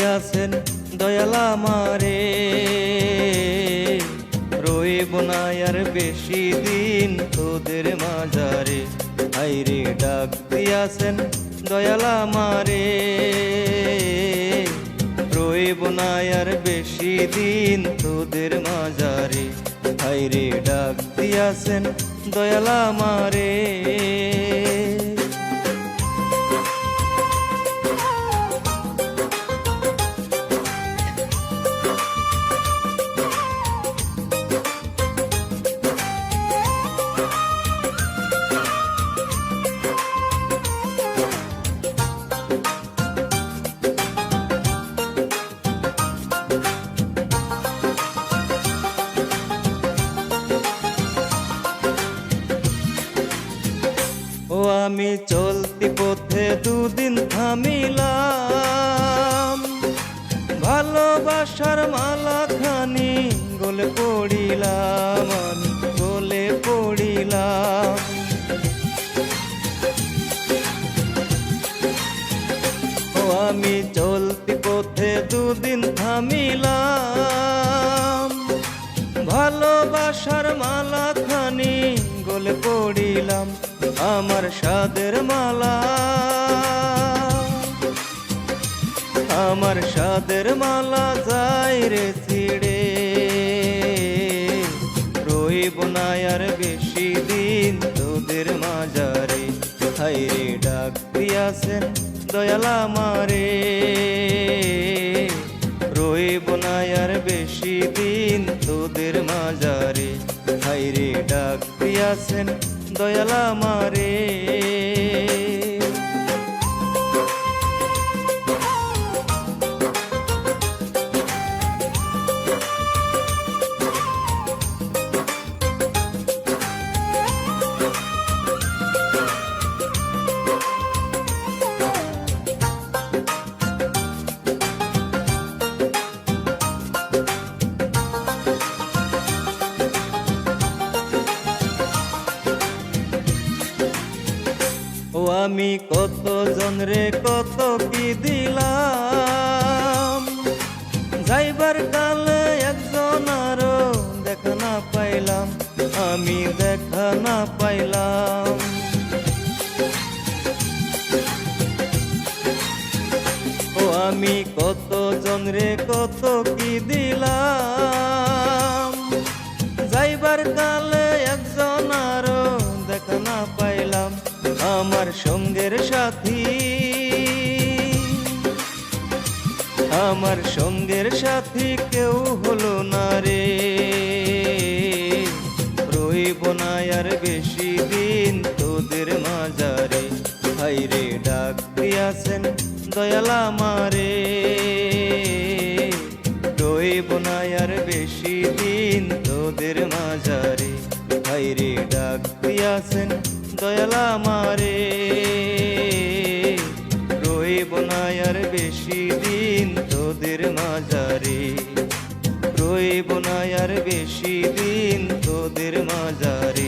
দিয়াছেন দয়ালা মারে রইব না আর বেশি দিন তোদের মাজারে। আইরে ডাক দিয়াছেন দয়ালা মারে রইব না আর বেশি দিন তোদের মাজারে। আইরে ডাক দিয়াছেন দয়ালা মারে চলতি পথে দুদিন থামিলাম। ভালোবাসার মালা খানি গলে পড়িলাম গলে পড়িলাম। ও আমি চলতি পথে দুদিন থামিলাম। ভালোবাসার মালা খানি গলে পড়িলাম আমার সাদের মালা। আমার সাদের মালা যাই রে ছিড়ে। রইব না আর বেশি দিন তোদের মাজারে। হাই রে ডাক দিয়াছেন দয়ালা মারে রইব না আর বেশি দিন তোদের মাজারে। হাই রে ডাক দিয়াছেন দয়ালা মারে আমি কত জনরে কত কি দিলাম? যাইবার কালে একজন আরও দেখা না পাইলাম, আমি দেখা না পাইলাম। ও আমি কত জনরে কত কি দিলাম? যাইবার কালে সঙ্গের সাথী। আমার সঙ্গের সাথী কেউ হলো না রে। রইব না আর বেশি দিন তোদের মাজারে। হাইরে ডাক দিয়াছেন দয়ালা মারে রইব না আর বেশি দিন তোদের মাজারে। হাইরে ডাক দিয়াছেন দয়ালা মারে রইব না আর বেশি দিন তোদের মাজারে রইব না আর বেশি দিন তোদের মাজারে